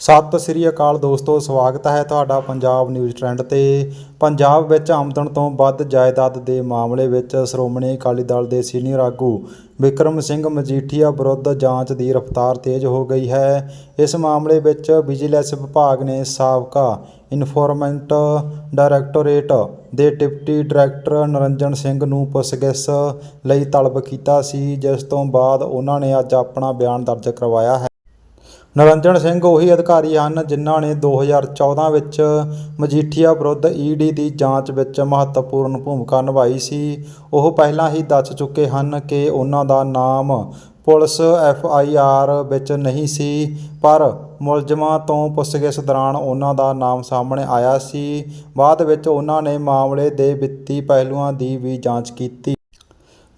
ਸਤਿ ਸ੍ਰੀ ਅਕਾਲ ਦੋਸਤੋ, ਸਵਾਗਤ ਹੈ ਤੁਹਾਡਾ ਪੰਜਾਬ ਨਿਊਜ਼ ਟ੍ਰੈਂਡ ਤੇ। ਪੰਜਾਬ ਵਿੱਚ ਆਮਦਨ ਤੋਂ ਵੱਧ ਜਾਇਦਾਦ ਦੇ ਮਾਮਲੇ ਵਿੱਚ ਸ਼੍ਰੋਮਣੀ ਅਕਾਲੀ ਦਲ ਦੇ ਸੀਨੀਅਰ ਆਗੂ ਵਿਕਰਮ ਸਿੰਘ ਮਜੀਠੀਆ ਵਿਰੁੱਧ ਜਾਂਚ ਦੀ ਰਫ਼ਤਾਰ ਤੇਜ਼ ਹੋ ਗਈ ਹੈ। ਇਸ ਮਾਮਲੇ ਵਿੱਚ ਵਿਜੀਲੈਂਸ ਵਿਭਾਗ ਨੇ ਸਾਬਕਾ ਇਨਫੋਰਮੈਂਟ ਡਾਇਰੈਕਟੋਰੇਟ ਦੇ ਡਿਪਟੀ ਡਾਇਰੈਕਟਰ ਨਰਿੰਜਨ ਸਿੰਘ ਨੂੰ ਪੁੱਛਗਿੱਛ ਲਈ ਤਲਬ ਕੀਤਾ ਸੀ, ਜਿਸ ਤੋਂ ਬਾਅਦ ਉਹਨਾਂ ਨੇ ਅੱਜ ਆਪਣਾ ਬਿਆਨ ਦਰਜ ਕਰਵਾਇਆ ਹੈ। ਨਿਰੰਜਨ ਸਿੰਘ ਉਹੀ ਅਧਿਕਾਰੀ ਹਨ ਜਿਨ੍ਹਾਂ ਨੇ 2014 ਵਿੱਚ ਮਜੀਠੀਆ ਵਿਰੁੱਧ ਈਡੀ ਦੀ ਜਾਂਚ ਵਿੱਚ ਮਹੱਤਵਪੂਰਨ ਭੂਮਿਕਾ ਨਿਭਾਈ ਸੀ। ਉਹ ਪਹਿਲਾਂ ਹੀ ਦੱਸ ਚੁੱਕੇ ਹਨ ਕਿ ਉਹਨਾਂ ਦਾ ਨਾਮ ਪੁਲਿਸ ਐਫ ਆਈ ਆਰ ਵਿੱਚ ਨਹੀਂ ਸੀ, ਪਰ ਮੁਲਜ਼ਮਾਂ ਤੋਂ ਪੁੱਛਗਿੱਛ ਦੌਰਾਨ ਉਹਨਾਂ ਦਾ ਨਾਮ ਸਾਹਮਣੇ ਆਇਆ ਸੀ। ਬਾਅਦ ਵਿੱਚ ਉਹਨਾਂ ਨੇ ਮਾਮਲੇ ਦੇ ਵਿੱਤੀ ਪਹਿਲੂਆਂ ਦੀ ਵੀ ਜਾਂਚ ਕੀਤੀ।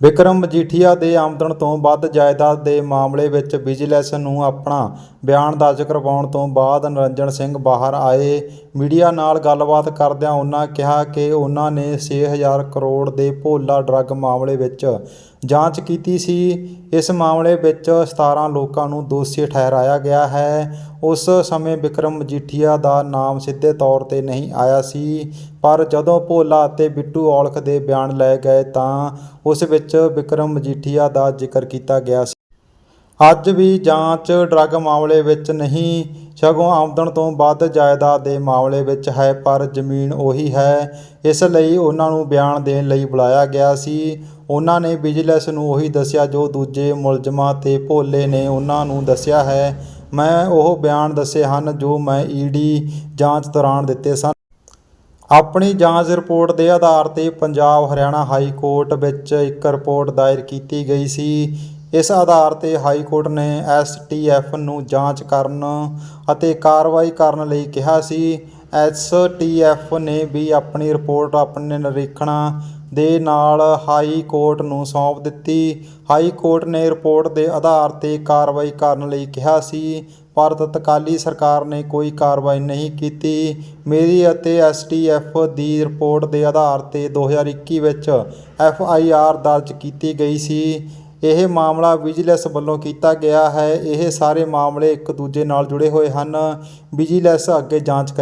ਵਿਕਰਮ ਮਜੀਠੀਆ ਦੇ ਆਮਦਨ ਤੋਂ ਵੱਧ ਜਾਇਦਾਦ ਦੇ ਮਾਮਲੇ ਵਿੱਚ ਵਿਜੀਲੈਂਸ ਨੂੰ ਆਪਣਾ ਬਿਆਨ ਦਰਜ ਕਰਵਾਉਣ ਤੋਂ ਬਾਅਦ ਨਰਿੰਜਨ ਸਿੰਘ ਬਾਹਰ ਆਏ। ਮੀਡੀਆ ਨਾਲ ਗੱਲਬਾਤ ਕਰਦਿਆਂ ਉਹਨਾਂ ਕਿਹਾ ਕਿ ਉਹਨਾਂ ਨੇ 6000 ਕਰੋੜ ਦੇ ਭੋਲਾ ਡਰੱਗ ਮਾਮਲੇ ਵਿੱਚ ਜਾਂਚ ਕੀਤੀ ਸੀ। ਇਸ ਮਾਮਲੇ ਵਿੱਚ 17 ਲੋਕਾਂ ਨੂੰ ਦੋਸ਼ੀ ਠਹਿਰਾਇਆ ਗਿਆ ਹੈ। ਉਸ ਸਮੇਂ ਵਿਕਰਮ ਮਜੀਠੀਆ ਦਾ ਨਾਮ ਸਿੱਧੇ ਤੌਰ ਤੇ ਨਹੀਂ ਆਇਆ ਸੀ। ਪਰ ਜਦੋਂ ਭੋਲਾ ਅਤੇ ਬਿੱਟੂ ਔਲਖ ਦੇ ਬਿਆਨ ਲਏ ਗਏ ਤਾਂ ਉਸ ਵਿੱਚ ਵਿਕਰਮ ਮਜੀਠੀਆ ਦਾ ਜ਼ਿਕਰ ਕੀਤਾ ਗਿਆ ਸੀ। ਅੱਜ ਵੀ ਜਾਂਚ ਡਰੱਗ ਮਾਮਲੇ ਵਿੱਚ ਨਹੀਂ ਸਗੋਂ ਆਮਦਨ ਤੋਂ ਵੱਧ ਜਾਇਦਾਦ ਦੇ ਮਾਮਲੇ ਵਿੱਚ ਹੈ, ਪਰ ਜ਼ਮੀਨ ਉਹੀ ਹੈ। ਇਸ ਲਈ ਉਹਨਾਂ ਨੂੰ ਬਿਆਨ ਦੇਣ ਲਈ ਬੁਲਾਇਆ ਗਿਆ ਸੀ। ਉਹਨਾਂ ਨੇ ਵਿਜੀਲੈਂਸ ਨੂੰ ਉਹੀ ਦੱਸਿਆ ਜੋ ਦੂਜੇ ਮੁਲਜ਼ਮਾਂ ਤੇ ਭੋਲੇ ਨੇ ਉਹਨਾਂ ਨੂੰ ਦੱਸਿਆ ਹੈ। ਮੈਂ ਉਹ ਬਿਆਨ ਦੱਸੇ ਹਨ ਜੋ ਮੈਂ ਈਡੀ ਜਾਂਚ ਦੌਰਾਨ ਦਿੱਤੇ ਸਨ। ਆਪਣੀ ਜਾਂਚ ਰਿਪੋਰਟ ਦੇ ਆਧਾਰ ਤੇ ਪੰਜਾਬ ਹਰਿਆਣਾ ਹਾਈ ਕੋਰਟ ਵਿੱਚ ਇੱਕ ਰਿਪੋਰਟ ਦਾਇਰ ਕੀਤੀ ਗਈ ਸੀ। ਇਸ ਆਧਾਰ ਤੇ ਹਾਈ ਕੋਰਟ ਨੇ ਐਸਟੀਐਫ ਨੂੰ ਜਾਂਚ ਕਰਨ ਅਤੇ ਕਾਰਵਾਈ ਕਰਨ ਲਈ ਕਿਹਾ ਸੀ। ਐਸਟੀਐਫ ਨੇ ਵੀ ਆਪਣੀ ਰਿਪੋਰਟ ਆਪਣੇ ਨਿਰੀਖਣਾਂ ਦੇ ਨਾਲ ਹਾਈ ਕੋਰਟ ਨੂੰ ਸੌਂਪ ਦਿੱਤੀ। ਹਾਈ ਕੋਰਟ ਨੇ ਰਿਪੋਰਟ ਦੇ ਆਧਾਰ ਤੇ ਕਾਰਵਾਈ ਕਰਨ ਲਈ ਕਿਹਾ ਸੀ, ਪਰ ਤਤਕਾਲੀ ਸਰਕਾਰ ਨੇ ਕੋਈ ਕਾਰਵਾਈ ਨਹੀਂ ਕੀਤੀ। ਮੇਰੀ ਅਤੇ ਐਸਟੀਐਫ ਦੀ ਰਿਪੋਰਟ ਦੇ ਆਧਾਰ ਤੇ 2021 ਵਿੱਚ ਐਫ ਆਈ ਆਰ ਦਰਜ ਕੀਤੀ ਗਈ ਸੀ। ਇਹ ਮਾਮਲਾ ਵਿਜੀਲੈਂਸ ਵੱਲੋਂ ਕੀਤਾ ਗਿਆ ਹੈ। ਇਹ ਸਾਰੇ ਮਾਮਲੇ ਇੱਕ ਦੂਜੇ ਨਾਲ ਜੁੜੇ ਹੋਏ ਹਨ। ਵਿਜੀਲੈਂਸ ਅੱਗੇ ਜਾਂਚ ਕਰ